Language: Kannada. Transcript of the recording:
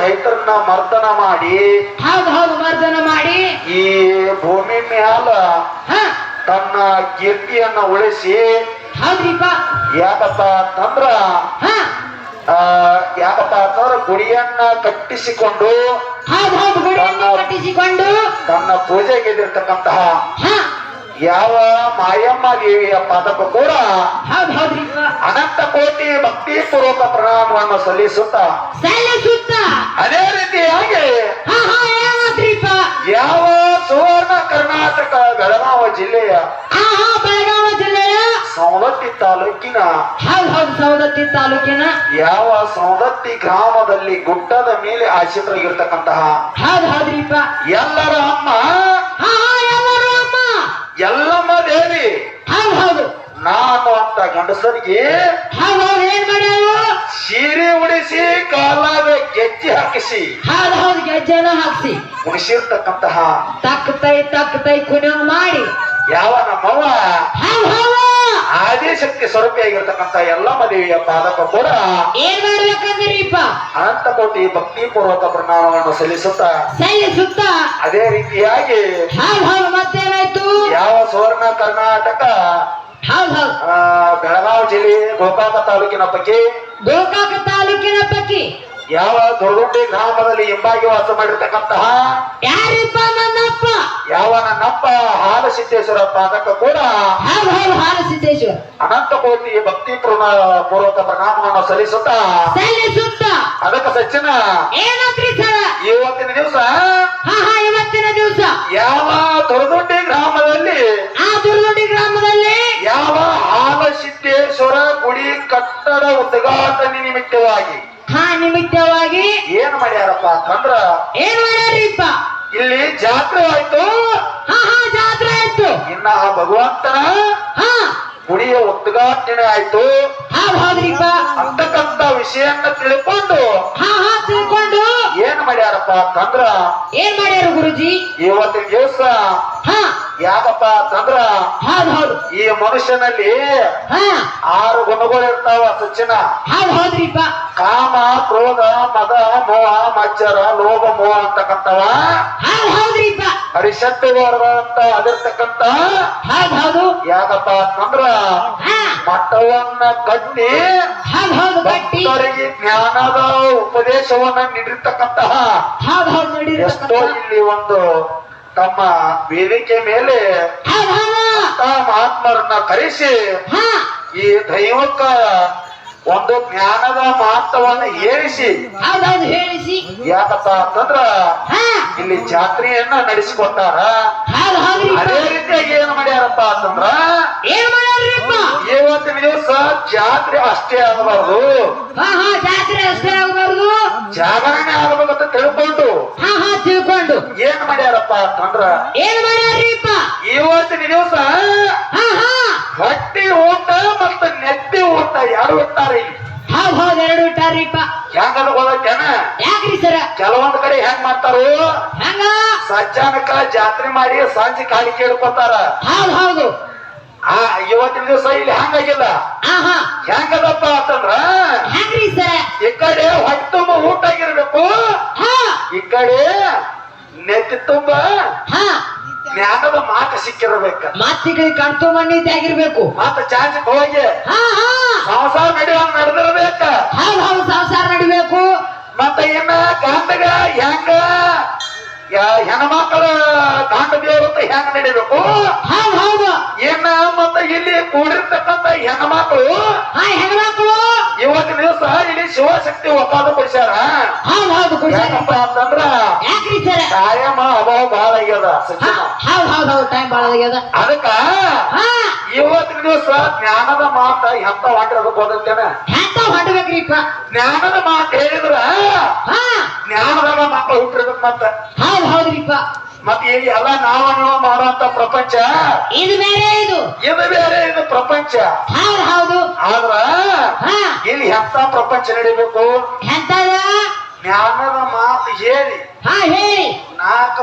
ರೈತರನ್ನ ಮರ್ದನ ಮಾಡಿ ಹೌದು ಹೌದು ಮರ್ದನ ಮಾಡಿ. ಈ ಭೂಮಿ ಮ್ಯಾಲ ತನ್ನ ಕೀರ್ತಿಯನ್ನ ಉಳಿಸಿ ಹೌದ್ರಿಪ್ಪ. ಯಾಕಪ್ಪ ಅಂತಂದ್ರ ಯಾಕಪ್ಪ ಅಂತಂದ್ರ ಗುಡಿಯನ್ನ ಕಟ್ಟಿಸಿಕೊಂಡು ಕಟ್ಟಿಸಿಕೊಂಡು. ತನ್ನ ಪೂಜೆಗೆದಿರ್ತಕ್ಕಂತಹ ಯಾವ ಮಾಯಮ್ಮ ದೇವಿಯ ಪಾದಕ್ಕೂ ಕೂಡ ಅನಂತ ಕೋಟಿ ಭಕ್ತಿ ಪೂರ್ವಕ ಪ್ರಣಾಮವನ್ನು ಸಲ್ಲಿಸುತ್ತ ಸಲ್ಲಿಸುತ್ತ. ಅದೇ ರೀತಿಯಾಗಿ ಯಾವ ಸುವರ್ಣ ಕರ್ನಾಟಕ ಬೆಳಗಾವ ಜಿಲ್ಲೆಯ ಹಾ ಹಾ ಬೆಳಗಾವಿ ಜಿಲ್ಲೆಯ? ಸವದತ್ತಿ ತಾಲೂಕಿನ ಸವದತ್ತಿ ತಾಲೂಕಿನ? ಯಾವ ಸವದತ್ತಿ ಗ್ರಾಮದಲ್ಲಿ ಗುಡ್ಡದ ಮೇಲೆ ಆಶ್ರಿತರಾಗಿರ್ತಕ್ಕಂತಹ ಎಲ್ಲರ ಅಮ್ಮ? ಎಲ್ಲಮ್ಮ ದೇವಿ? ಹೌದು ನಾನು ಅಂತ ಗಂಡಸರಿಗೆ ಏನ್ ಮಾಡ್ಯಾವು ಸೀರೆ ಉಡಿಸಿ ಕಾಲಾಗ ಗೆಜ್ಜೆ ಹಾಕಿಸಿ. ಹೌದು ಹೌದು ಗೆಜ್ಜೆನ ಹಾಕಿಸಿ. ಉಡಿಸಿರ್ತಕ್ಕಂತಹ ತಕ್ಕತೈ ತಕ್ಕತೈ ಕುಣ ಮಾಡಿ. ಯಾವ ನಮ್ಮವ್ವ? ಆದಿಶಕ್ತಿ ಸ್ವರೂಪಿಯಾಗಿರ್ತಕ್ಕಂಥ ಎಲ್ಲಮ್ಮ ದೇವಿಯ ಪಾದಕ ಕೂಡ ಏನ್ ಮಾಡ್ಬೇಕಂದ್ರಿಪ್ಪ ಅನಂತ ಕೋಟಿ ಭಕ್ತಿ ಪೂರ್ವಕ ಪ್ರಣಾಮವನ್ನು ಸಲ್ಲಿಸುತ್ತ. ಸಲ್ಲಿಸುತ್ತ. ಅದೇ ರೀತಿಯಾಗಿ ಹೌದು ಮತ್ತೇನಾಯ್ತು? ಯಾವ ಸುವರ್ಣ ಕರ್ನಾಟಕ ಹೌದು ಹೌದು. ಆ, ಬೆಳಗಾವಿ ಜಿಲ್ಲೆ ಗೋಕಾಕ ತಾಲೂಕಿನ ಬಗ್ಗೆ ಗೋಕಾಕ ತಾಲೂಕಿನ ಪಕ್ಕಿ ಯಾವ ದೊಡ್ಡುಂಡಿ ಗ್ರಾಮದಲ್ಲಿ ಹಿಂಬಾಗಿ ವಾಸ ಮಾಡಿರ್ತಕ್ಕಂತಹ ಯಾರಿಪ್ಪ ನನ್ನಪ್ಪ? ಯಾವ ನನ್ನಪ್ಪ ಹಾಲಸಿದ್ದೇಶ್ವರ ಪಾದಕ ಕೂಡ ಹಾಲ ಹೌದು ಹಾಲು ಸಿದ್ದೇಶ್ವರ ಅನಂತ ಕೋಟಿ ಭಕ್ತಿ ಪೂರ್ಣ ಪೂರ್ವಕ ಪ್ರಣಾಮವನ್ನು ಸಲ್ಲಿಸುತ್ತಾ ಸಲ್ಲಿಸುತ್ತ. ಅದಕ್ಕೆ ಸಚ್ಚಿನ ಏನಂತ್ರಿ ಸರ? ಇವತ್ತಿನ ದಿವಸ ಹಾ ಹಾ ಇವತ್ತಿನ ದಿವಸ ಉದ್ಘಾಟನೆ ನಿಮಿತ್ತವಾಗಿ. ಹಾ ನಿಮಿತ್ತವಾಗಿ. ಏನ್ ಮಾಡ್ಯಾರಪ್ಪ ಅಂತಂದ್ರ ಏನ್ ಮಾಡ್ಯಾರಿಪ್ಪ? ಇಲ್ಲಿ ಜಾತ್ರೆ ಆಯ್ತು. ಹಾ ಹಾ ಜಾತ್ರೆ ಆಯ್ತು. ಇನ್ನ ಆ ಭಗವಂತನ ಹಾ. ಗುಡಿಯ ಉದ್ಘಾಟನೆ ಆಯ್ತು. ಅಂತಕ್ಕಂತ ವಿಷಯನ್ನ ತಿಳ್ಕೊಂಡು ಹಾ ಹಾ ತಿಳ್ಕೊಂಡು. ಏನ್ ಮಾಡ್ಯಾರಪ್ಪ ಅಂತಂದ್ರ ಏನ್ ಮಾಡ್ಯಾರ ಗುರುಜಿ? ಇವತ್ತಿನ ದಿವಸ ಹಾ. ಯಾಕಪ್ಪ ಅಂತಂದ್ರ ಹೌದು ಹೌದು. ಈ ಮನುಷ್ಯನಲ್ಲಿ ಹಾ. ಆರು ಗುಣಗಳು ಇರ್ತಾವ ಹೌದು ಹೌದ್ರಿಪ್ಪ. ಕಾಮ ಕ್ರೋಧ ಮದ ಮೋಹ ಮಜ್ಜರ ಲೋಭ ಮೋಹ ಅಂತಕ್ಕಂಥವ. ಹೌದು ಹೌದ್ರಿಪ್ಪ. ಅದಿರ್ತಕ್ಕಂತ ಹೌದು ಹೌದು. ಯಾಕಪ್ಪ ಅಂತಂದ್ರ ಮಠವನ್ನ ಕಟ್ಟಿ ಹೌದು ಹೌದು ಗಟ್ಟಿ ಭಕ್ತರಿಗೆ ಜ್ಞಾನದ ಉಪದೇಶವನ್ನ ನೀಡಿರ್ತಕ್ಕಂತಹ ಹೌದು ಹೌದು ಎಷ್ಟೋ ಇಲ್ಲಿ ಒಂದು ತಮ್ಮ ವೇದಿಕೆ ಮೇಲೆ ಮಹಾತ್ಮರನ್ನ ಕರೆಸಿ ಹಾ. ಈ ದೈವಕ್ಕ ಒಂದು ಜ್ಞಾನದ ಮಹತ್ವವನ್ನು ಏರಿಸಿ ಹೇಳಿಸಿ. ಯಾಕಪ್ಪ ಅಂತಂದ್ರ ಇಲ್ಲಿ ಜಾತ್ರೆಯನ್ನ ನಡೆಸಿಕೊಟ್ಟಾರ. ಅದೇ ರೀತಿಯಾಗಿ ಏನ್ ಮಾಡ್ಯಾರಪ್ಪ ಅಂತಂದ್ರ ಏನ್ ಜಾತ್ರೆ ಅಷ್ಟೇ ಆಗಬಾರದು. ಹಾ ಹಾ ಜಾತ್ರೆ ಅಷ್ಟೇ ಆಗಬಾರದು. ಜಾಗರಣೆ ಆಗಬೇಕಂತ ತಿಳ್ಕೊಂಡು. ಹಾ ಹಾ ತಿಳ್ಕೊಂಡು. ಏನ್ ಮಾಡ್ಯಾರಪ್ಪ ಅಂತಂದ್ರ ಏನ್ ಮಾಡ್ಯಾರೀಪ್ಪ ಇವತ್ತಿನ ದಿವಸ ಹಾ ಹಾ. ಹೊಟ್ಟಿ ಊಟ ಮತ್ತ ನೆತ್ತಿ ಊಟ ಯಾರು ಇರ್ತಾರೆ ಹೌದ್ ಹೌದ್ ಹೌದು ಎರಡು ಇಟ್ಟಾರೀಪ್ಪ ಹೆಂಗದ ಗೊತ್ತೇನ ಯಾಕ್ರಿ ಸರ? ಕೆಲವೊಂದ್ ಕಡೆ ಹೆಂಗ್ ಮಾಡ್ತಾರೋ? ಹಂಗ? ಸಜ್ಜಾನಕ ಜಾತ್ರೆ ಮಾಡಿ ಸಾಂಜಿ ಕಾಲಿ ಕೇಳ್ಕೊತಾರ. ಹೌದ್ ಹೌದು ಆ ಇವತ್ತಿನ ದಿವಸ ಇಲ್ಲಿ ಹಂಗಾಗಿಲ್ಲ ಹಾ ಹಾ ಹೆಂಗದಪ್ಪ ಅಂತಂದ್ರ? ಹೆಂಗ್ರಿ ಸರ್? ಈ ಕಡೆ ಹೊಟ್ಟೆ ತುಂಬ ಊಟ ಆಗಿರ್ಬೇಕು. ಹಾ. ಈ ಕಡೆ ನೆತ್ತಿ ತುಂಬ ಹಾ. ಜ್ಞಾನದ ಮಾತು ಸಿಕ್ಕಿರ್ಬೇಕ. ಮಾತಿಗಳಿಗೆ ಕಣ್ತು ಮಣ್ಣಿದ್ದೆ ಆಗಿರ್ಬೇಕು. ಮಾತು ಚಾನ್ಸ್ ಹೋಗಿ. ಹಾ ಹಾ. ಸಂಸಾರ ನಡೆಯುವಂಗ ನಡೆದಿರ್ಬೇಕ. ಹೌದು ಹೌದು ಸಂಸಾರ ನಡಿಬೇಕು. ಮತ್ತ ಇನ್ನ ಗಂಡಗ ಹೆಂಗ? ಯಾ- ಹೆಣ್ಮಕ್ಳ ಗಂಡ ದೇವರತ್ತ ಹೆಂಗ ನಡಿಬೇಕು? ಹೌದು ಹೌದು. ಇನ್ನ ಮತ್ತ ಇಲ್ಲಿ ಕೂಡಿರ್ತಕ್ಕಂಥ ಹೆಣ್ಮಕ್ಳು ಹಾ ಹೆಣ್ಮಕ್ಳು. ಇವತ್ತಿನ ದಿವಸ ಇಲ್ಲಿ ಶಿವಶಕ್ತಿ ಒಪ್ಪಾದ ಕೊಡ್ಸ್ಯಾರ. ಹೌದು ಹೌದು ಅಂತಂದ್ರ ಯಾಕ್ರಿ ಸರ ಕಾಯಮ ಅಭಾವ ಬಹಳ ಆಗ್ಯದ ಸಚಿನ ಹೌದು ಹೌದು ಹೌದು ಟೈಮ್ ಭಾಳ ಆಗ್ಯದ. ಅದಕ್ಕ ಇವತ್ತಿನ ದಿವಸ ಜ್ಞಾನದ ಮಾತ ಎಂತ ಹೊಂಟಿರೋದು ಗೊತ್ತೇನ ಎಂತ ಹೊಂಟಬೇಕ್ರಿ ಜ್ಞಾನದ ಮಾತ ಹೇಳಿದ್ರ ಜ್ಞಾನದ ಜ್ಞಾನದಾಗ ಮಕ್ಕಳು ಹುಟ್ಟಿರ್ಬೇಕು ಮತ್ತ. ಹೌದು ಹೌದ್ರಿಪ್ಪ ಮತ್ತೆ ಇಲ್ಲಿ ಎಲ್ಲ ನಾವು ನಾವು ಮಾಡುವಂತ ಪ್ರಪಂಚ ಇದು ಬೇರೆ ಇದು. ಇದು ಬೇರೆ ಇದು ಪ್ರಪಂಚ. ಹೌದು ಹೌದು. ಆದ್ರ ಹಾ. ಇಲ್ಲಿ ಎಂತ ಪ್ರಪಂಚ ನಡಿಬೇಕು? ಎಂತದ? ಜ್ಞಾನದ ಮಾತು ಹೇಳಿ. ಹಾ ಹೇಳಿ. ನಾಲ್ಕು